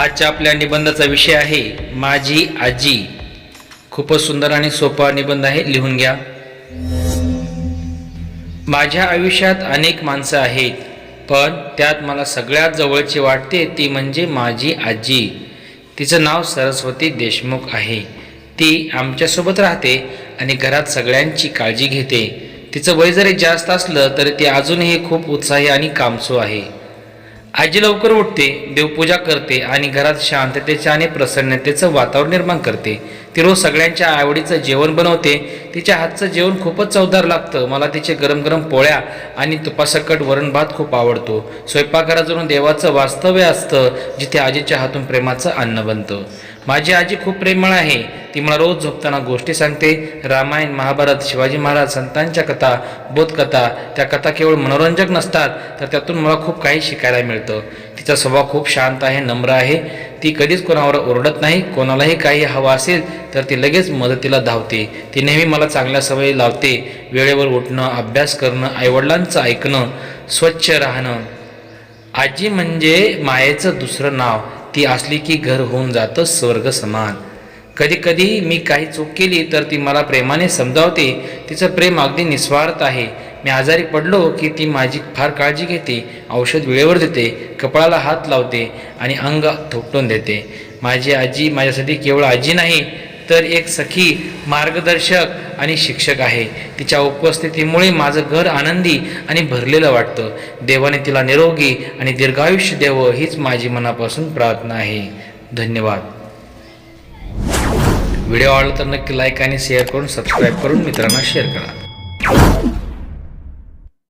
आजच्या आपल्या निबंधाचा विषय आहे माझी आजी. खूपच सुंदर आणि सोपा निबंध आहे लिहून घ्या. माझ्या आयुष्यात अनेक माणसं आहेत पण त्यात मला सगळ्यात जवळची वाटते ती म्हणजे माझी आजी. तिचं नाव सरस्वती देशमुख आहे. ती आमच्यासोबत राहते आणि घरात सगळ्यांची काळजी घेते. तिचं वय जरी जास्त असलं तरी ती अजूनही खूप उत्साही आणि कामसू आहे. आजी लवकर उठते देवपूजा करते आणि घरात शांततेचं आणि प्रसन्नतेचं वातावरण निर्माण करते. ती रोज सगळ्यांच्या आवडीचं जेवण बनवते. तिच्या हातचं जेवण खूपच चवदार लागतं. मला तिचे गरम गरम पोळ्या आणि तुपासकट वरण भात खूप आवडतो. स्वयंपाकघरात देवाचं वास्तव्य असतं जिथे आजीच्या हातून प्रेमाचं अन्न बनतं. माझी आजी खूप प्रेमळ आहे. ती मला रोज झोपताना गोष्टी सांगते. रामायण महाभारत शिवाजी महाराज संतांच्या कथा बोधकथा त्या कथा केवळ मनोरंजक नसतात तर त्यातून मला खूप काही शिकायला मिळतं. तिचा स्वभाव खूप शांत आहे नम्र आहे. ती कधीच कोणावर ओरडत नाही. कोणालाही काही हवं असेल तर ती लगेच मदतीला धावते. ती नेहमी मला चांगल्या सवयी लावते. वेळेवर उठणं अभ्यास करणं आईवडिलांचं ऐकणं स्वच्छ राहणं. आजी म्हणजे मायेचं दुसरं नाव. ती असली की घर होऊन जातं स्वर्ग समान. कधी कधी मी काही चूक केली तर ती मला प्रेमाने समजावते. तिचं प्रेम अगदी निस्वार्थ आहे. मी आजारी पडलो की ती माझी फार काळजी घेते औषध वेळेवर देते कपाळाला हात लावते आणि अंग थोपटून देते. माझी आजी माझ्यासाठी केवळ आजी नाही तर एक सखी मार्गदर्शक आणि शिक्षक आहे. तिच्या उपस्थितीमुळे माझं घर आनंदी आणि भरलेलं वाटतं. देवाने तिला निरोगी आणि दीर्घायुष्य द्यावं हीच माझी मनापासून प्रार्थना आहे. धन्यवाद. व्हिडिओ आवडला तर नक्की लाईक आणि शेअर करून सबस्क्राईब करून मित्रांना शेअर करा.